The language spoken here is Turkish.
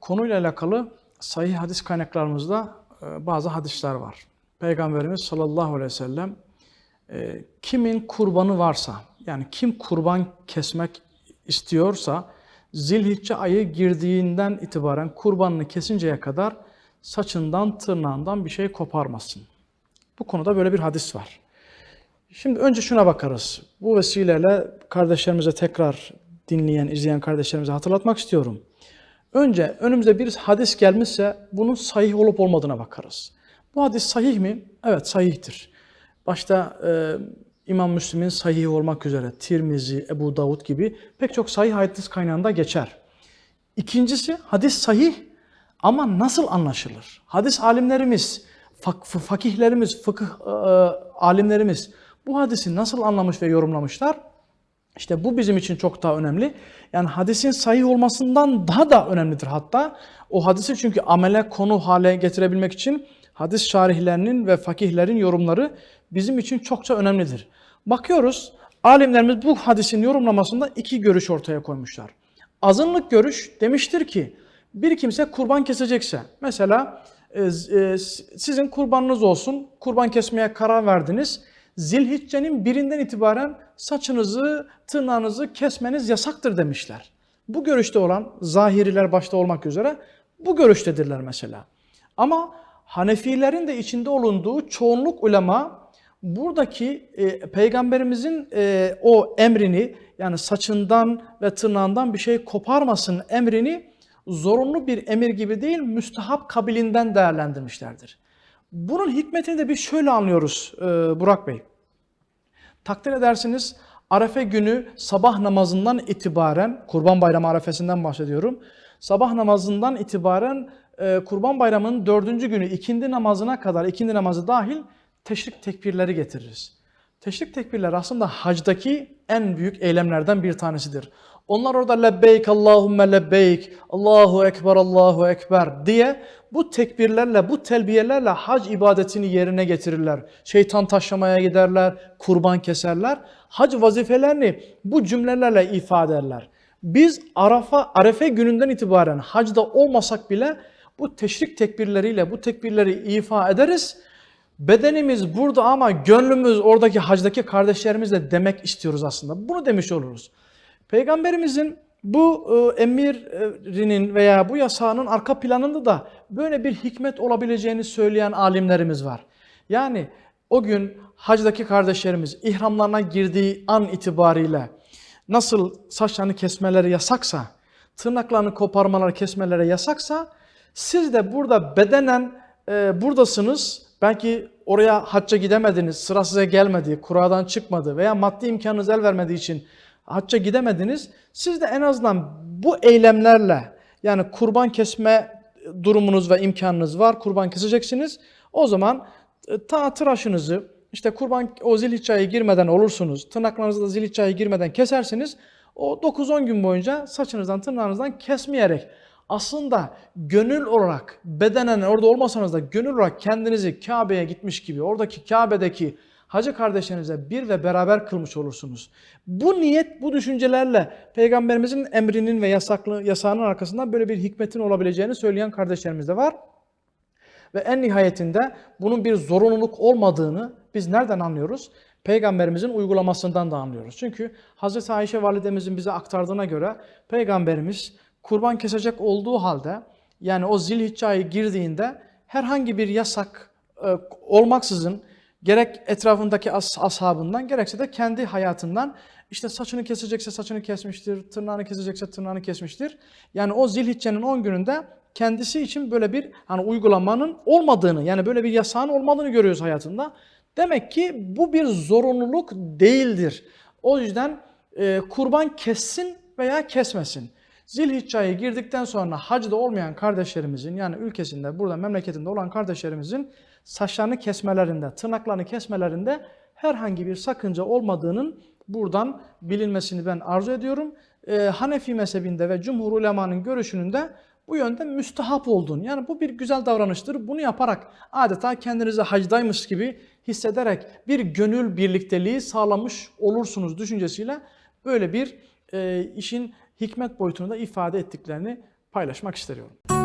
konuyla alakalı sahih hadis kaynaklarımızda e, bazı hadisler var. Peygamberimiz sallallahu aleyhi ve sellem e, kimin kurbanı varsa yani kim kurban kesmek istiyorsa Zilhicce ayı girdiğinden itibaren kurbanını kesinceye kadar saçından tırnağından bir şey koparmasın. Bu konuda böyle bir hadis var. Şimdi önce şuna bakarız. Bu vesileyle kardeşlerimize tekrar dinleyen, izleyen kardeşlerimize hatırlatmak istiyorum. Önce önümüze bir hadis gelmişse bunun sahih olup olmadığına bakarız. Bu hadis sahih mi? Evet sahihtir. Başta e, İmam Müslim'in sahih olmak üzere Tirmizi, Ebu Davud gibi pek çok sahih hadis kaynağında geçer. İkincisi hadis sahih ama nasıl anlaşılır? Hadis alimlerimiz, fak- fakihlerimiz, fıkıh e, alimlerimiz bu hadisi nasıl anlamış ve yorumlamışlar? İşte bu bizim için çok daha önemli. Yani hadisin sahih olmasından daha da önemlidir hatta. O hadisi çünkü amele konu hale getirebilmek için hadis şarihlerinin ve fakihlerin yorumları bizim için çokça önemlidir. Bakıyoruz alimlerimiz bu hadisin yorumlamasında iki görüş ortaya koymuşlar. Azınlık görüş demiştir ki bir kimse kurban kesecekse mesela e, e, sizin kurbanınız olsun kurban kesmeye karar verdiniz. Zilhicce'nin birinden itibaren saçınızı, tırnağınızı kesmeniz yasaktır demişler. Bu görüşte olan zahiriler başta olmak üzere bu görüştedirler mesela. Ama Hanefilerin de içinde olunduğu çoğunluk ulema buradaki e, peygamberimizin e, o emrini yani saçından ve tırnağından bir şey koparmasın emrini zorunlu bir emir gibi değil müstahap kabilinden değerlendirmişlerdir. Bunun hikmetini de bir şöyle anlıyoruz e, Burak Bey. Takdir edersiniz Arefe günü sabah namazından itibaren, Kurban Bayramı arefesinden bahsediyorum. Sabah namazından itibaren e, Kurban Bayramı'nın dördüncü günü ikindi namazına kadar, ikindi namazı dahil teşrik tekbirleri getiririz. Teşrik tekbirleri aslında hacdaki en büyük eylemlerden bir tanesidir. Onlar orada lebbeyk Allahümme lebbeyk, Allahu Ekber, Allahu Ekber diye bu tekbirlerle, bu telbiyelerle hac ibadetini yerine getirirler. Şeytan taşlamaya giderler, kurban keserler. Hac vazifelerini bu cümlelerle ifade ederler. Biz Arafa, Arefe gününden itibaren hacda olmasak bile bu teşrik tekbirleriyle bu tekbirleri ifa ederiz. Bedenimiz burada ama gönlümüz oradaki hacdaki kardeşlerimizle demek istiyoruz aslında. Bunu demiş oluruz. Peygamberimizin bu e, emirinin veya bu yasağının arka planında da böyle bir hikmet olabileceğini söyleyen alimlerimiz var. Yani o gün hacdaki kardeşlerimiz ihramlarına girdiği an itibariyle nasıl saçlarını kesmeleri yasaksa, tırnaklarını koparmaları, kesmeleri yasaksa siz de burada bedenen e, buradasınız. Belki oraya hacca gidemediniz, sıra size gelmedi, kuradan çıkmadı veya maddi imkanınız el vermediği için hacca gidemediniz. Siz de en azından bu eylemlerle yani kurban kesme durumunuz ve imkanınız var. Kurban keseceksiniz. O zaman e, ta tıraşınızı işte kurban o zilhicce ayı girmeden olursunuz. Tırnaklarınızı da zilhicce ayı girmeden kesersiniz. O 9-10 gün boyunca saçınızdan tırnağınızdan kesmeyerek aslında gönül olarak bedenen orada olmasanız da gönül olarak kendinizi Kabe'ye gitmiş gibi oradaki Kabe'deki hacı kardeşlerinize bir ve beraber kılmış olursunuz. Bu niyet, bu düşüncelerle Peygamberimizin emrinin ve yasaklı, yasağının arkasından böyle bir hikmetin olabileceğini söyleyen kardeşlerimiz de var. Ve en nihayetinde bunun bir zorunluluk olmadığını biz nereden anlıyoruz? Peygamberimizin uygulamasından da anlıyoruz. Çünkü Hz. Ayşe validemizin bize aktardığına göre Peygamberimiz kurban kesecek olduğu halde yani o zilhicce ayı girdiğinde herhangi bir yasak e, olmaksızın gerek etrafındaki as ashabından gerekse de kendi hayatından işte saçını kesecekse saçını kesmiştir, tırnağını kesecekse tırnağını kesmiştir. Yani o zilhiccenin 10 gününde kendisi için böyle bir hani uygulamanın olmadığını yani böyle bir yasağın olmadığını görüyoruz hayatında. Demek ki bu bir zorunluluk değildir. O yüzden e, kurban kessin veya kesmesin. Zilhicce ayı girdikten sonra hacda olmayan kardeşlerimizin yani ülkesinde burada memleketinde olan kardeşlerimizin saçlarını kesmelerinde, tırnaklarını kesmelerinde herhangi bir sakınca olmadığının buradan bilinmesini ben arzu ediyorum. Ee, Hanefi mezhebinde ve Cumhur ulemanın görüşünün de bu yönde müstahap olduğunu yani bu bir güzel davranıştır. Bunu yaparak adeta kendinizi hacdaymış gibi hissederek bir gönül birlikteliği sağlamış olursunuz düşüncesiyle böyle bir e, işin hikmet boyutunu da ifade ettiklerini paylaşmak istiyorum.